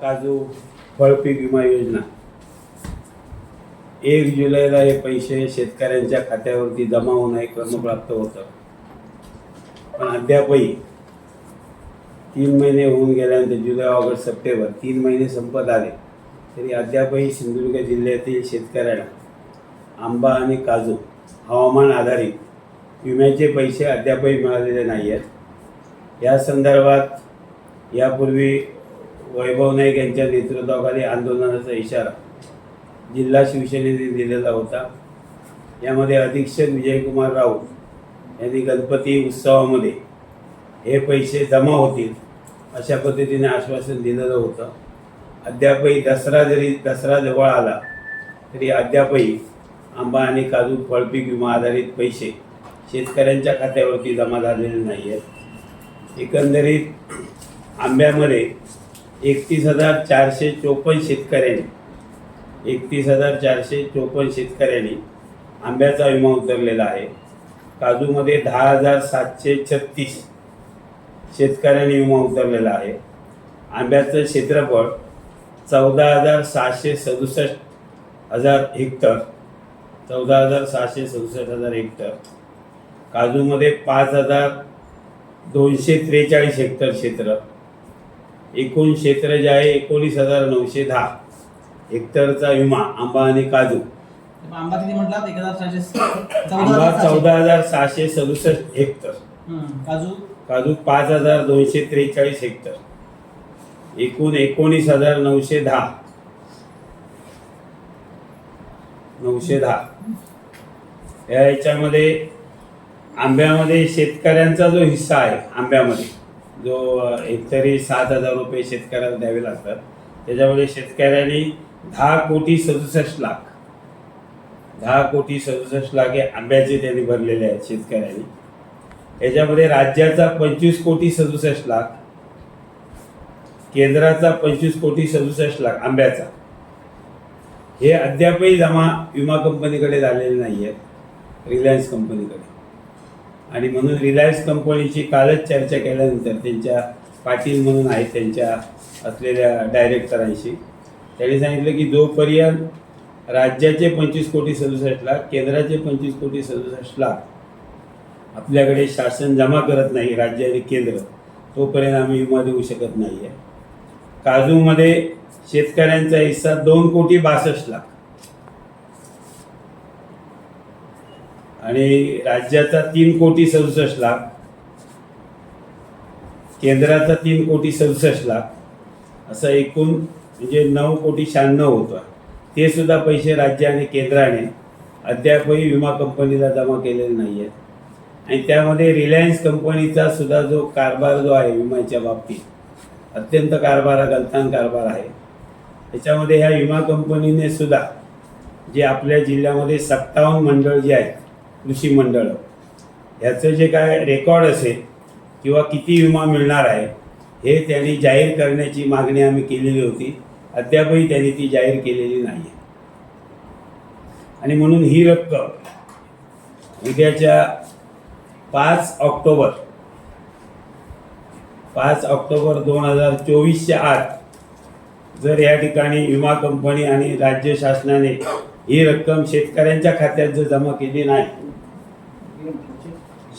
काजू फळपीक विमा योजना. एक जुलैला हे पैसे शेतकऱ्यांच्या खात्यावरती जमा होणं हे क्रमप्राप्त होतं. पण अद्यापही तीन महिने होऊन गेल्यानंतर जुलै ऑगस्ट सप्टेंबर तीन महिने संपत आले. तरी अद्यापही सिंधुदुर्ग जिल्ह्यातील शेतकऱ्यांना आंबा आणि काजू हवामान आधारित विम्याचे पैसे अद्यापही मिळालेले नाही आहेत या संदर्भात यापूर्वी वैभव नाईक यांच्या नेतृत्वाखाली आंदोलनाचा इशारा जिल्हा शिवसेनेने दिलेला होता. यामध्ये अधीक्षक विजयकुमार राऊत यांनी गणपती उत्सवामध्ये हे पैसे जमा होतील अशा पद्धतीने आश्वासन दिलेलं होतं. अद्यापही दसरा जरी दसरा जवळ आला तरी अद्यापही आंबा आणि काजू फळपीक विमा आधारित पैसे शेतकऱ्यांच्या खात्यावरती जमा झालेले नाही आहेत एकंदरीत आंब्यामध्ये एकतीस हजार चारशे चोपन्न शेतकऱ्यांनी एकतीस हजार चारशे चोपन्न शेतकऱ्यांनी आंब्याचा विमा उतरलेला आहे. काजूमध्ये दहा हजार सातशे छत्तीस शेतकऱ्यांनी विमा उतरलेला आहे. आंब्याचं क्षेत्रफळ चौदा हजार सहाशे सदुसष्ट हजार हेक्टर चौदा हजार सहाशे सदुसष्ट हजार हेक्टर. काजूमध्ये पाच हजार दोनशे त्रेचाळीस हेक्टर क्षेत्र एकूण क्षेत्र जे आहे एकोणीस हजार नऊशे दहा. हेक्टरचा विमा आंबा आणि काजू. आंबा किती म्हटलात? एक हजार सहाशे आंबा चौदा चौदा हजार सहाशे सदुसष्ट हेक्टर. काजू? काजू पाच हजार दोनशे त्रेचाळीस हेक्टर. एकूण एकोणीस हजार नऊशे दहा. नऊशे दहा. या याच्यामध्ये आंब्यामध्ये शेतकऱ्यांचा जो हिस्सा आहे आंब्यामध्ये. जो हेक्टरी एकतरी सात हजार रुपये शेतकऱ्याला द्यावे लागतात. त्याच्यामध्ये शेतकऱ्यांनी दहा कोटी सदुसष्ट लाख दहा कोटी सदुसष्ट लाख हे आंब्याचे त्यांनी भरलेले आहेत शेतकऱ्यांनी. याच्यामध्ये राज्याचा पंचवीस कोटी सदुसष्ट लाख केंद्राचा पंचवीस कोटी सदुसष्ट लाख आंब्याचा. हे अद्यापही जमा विमा कंपनीकडे झालेले नाही आहेत रिलायन्स कंपनीकडे. आणि म्हणून रिलायन्स कंपनीची कालच चर्चा केल्यानंतर त्यांच्या पाटील म्हणून आहेत त्यांच्या असलेल्या डायरेक्टरांशी त्यांनी सांगितलं की जोपर्यंत राज्याचे पंचवीस कोटी सदुसष्ट लाख केंद्राचे पंचवीस कोटी सदुसष्ट लाख आपल्याकडे शासन जमा करत नाही राज्य आणि केंद्र तोपर्यंत आम्ही विमा देऊ शकत नाही आहे काजूमध्ये शेतकऱ्यांचा हिस्सा दोन कोटी बासष्ट लाख. आणि राज्याचा तीन कोटी सदुसष्ट लाख केंद्राचा तीन कोटी सदुसष्ट लाख असं एकूण म्हणजे नऊ कोटी शहाण्णव होतं. ते सुद्धा पैसे राज्य आणि केंद्राने अद्यापही विमा कंपनीला जमा केलेले नाही आहेत आणि त्यामध्ये रिलायन्स कंपनीचा सुद्धा जो कारभार जो आहे विम्याच्या बाबतीत अत्यंत कारभार हा कारभार आहे. त्याच्यामध्ये ह्या विमा कंपनीने सुद्धा जे आपल्या जिल्ह्यामध्ये सत्तावन्न मंडळ जे आहेत कृषी मंडळं. ह्याचं जे काय रेकॉर्ड असेल किंवा किती विमा मिळणार आहे हे त्यांनी जाहीर करण्याची मागणी आम्ही केलेली होती. अद्यापही त्यांनी ती जाहीर केलेली नाही आहे आणि म्हणून ही रक्कम उद्याच्या पाच ऑक्टोबर पाच ऑक्टोबर दोन हजार चोवीसच्या आत जर या ठिकाणी विमा कंपनी आणि राज्य शासनाने ही रक्कम शेतकऱ्यांच्या खात्यात जर जमा केली नाही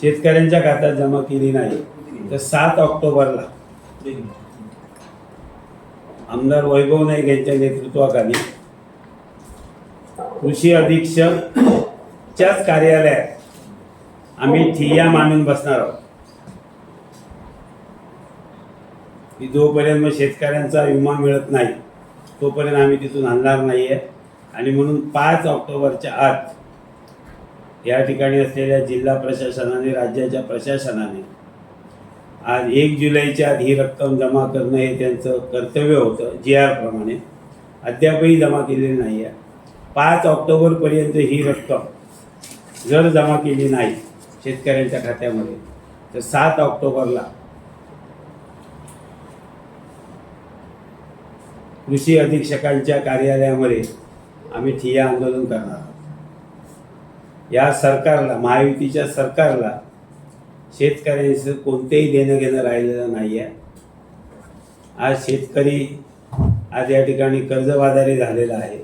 शेतकऱ्यांच्या खात्यात जमा केली नाही तर सात ऑक्टोबरला आमदार वैभव नाईक यांच्या नेतृत्वाखाली कृषी अधीक्षकच्याच कार्यालयात आम्ही ठिय्या मांडून बसणार आहोत. की जोपर्यंत मग शेतकऱ्यांचा विमा मिळत नाही तोपर्यंत आम्ही तिथून आणणार नाही आहे आणि म्हणून पाच ऑक्टोबरच्या आत या ठिकाणी असलेल्या जिल्हा प्रशासनाने राज्याच्या प्रशासनाने आज एक जुलैच्या आत ही रक्कम जमा करणं हे त्यांचं कर्तव्य होतं जी आर प्रमाणे. अद्यापही जमा केलेली नाही आहे. पाच ऑक्टोबरपर्यंत ही रक्कम जर जमा केली नाही शेतकऱ्यांच्या खात्यामध्ये तर सात ऑक्टोबरला कृषी अधीक्षकांच्या कार्यालयामध्ये आम्ही ठिय्या आंदोलन करणार आहोत. या सरकारला महायुतीच्या सरकारला शेतकऱ्यांचं कोणतेही देणं घेणं राहिलेलं नाही आहे आज शेतकरी आज या ठिकाणी कर्जबाजारी झालेला आहे.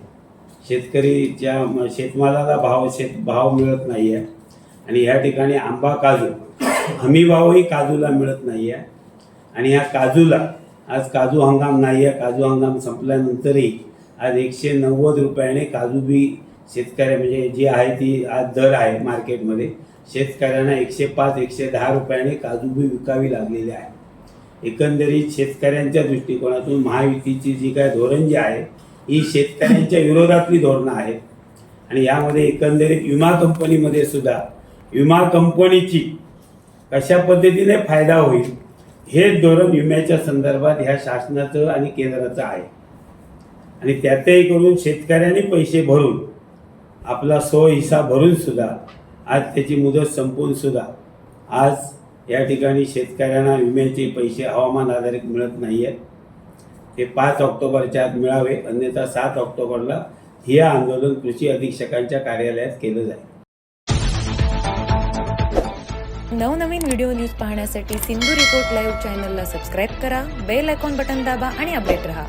शेतकरीच्या शेतमालाला भाव शेत भाव मिळत नाही आहे आणि या ठिकाणी आंबा काजू हमी भावही काजूला मिळत नाही आहे आणि या काजूला आज काजू हंगाम नाही आहे काजू हंगाम संपल्यानंतरही आज एकशे नव्वद रुपयाने काजू बी शेतकऱ्या म्हणजे जी आहे ती आज दर आहे मार्केटमध्ये. शेतकऱ्यांना एकशे पाच एकशे दहा रुपयाने काजू बी विकावी लागलेली आहे. एकंदरीत शेतकऱ्यांच्या दृष्टिकोनातून महायुतीची जी काय धोरण जी आहे ही शेतकऱ्यांच्या विरोधातली धोरणं आहेत. आणि यामध्ये एकंदरीत विमा कंपनीमध्ये सुद्धा विमा कंपनीची कशा पद्धतीने फायदा होईल हेच धोरण विम्याच्या संदर्भात ह्या शासनाचं आणि केंद्राचं आहे. आणि त्यातही करून शेतकऱ्यांनी पैसे भरून आपला सो हिस्सा भरून सुद्धा आज त्याची मुदत संपून सुद्धा आज या ठिकाणी शेतकऱ्यांना विम्याचे पैसे हवामान आधारित मिळत नाही आहेत ते पाच ऑक्टोबरच्या आत मिळावे अन्यथा सात ऑक्टोबरला हे आंदोलन कृषी अधीक्षकांच्या कार्यालयात केलं जाईल. नवनवीन व्हिडिओ न्यूज पाहण्यासाठी सिंधू रिपोर्ट लाईव्ह चॅनलला सबस्क्राईब करा बेल आयकॉन बटन दाबा आणि अपडेट रहा.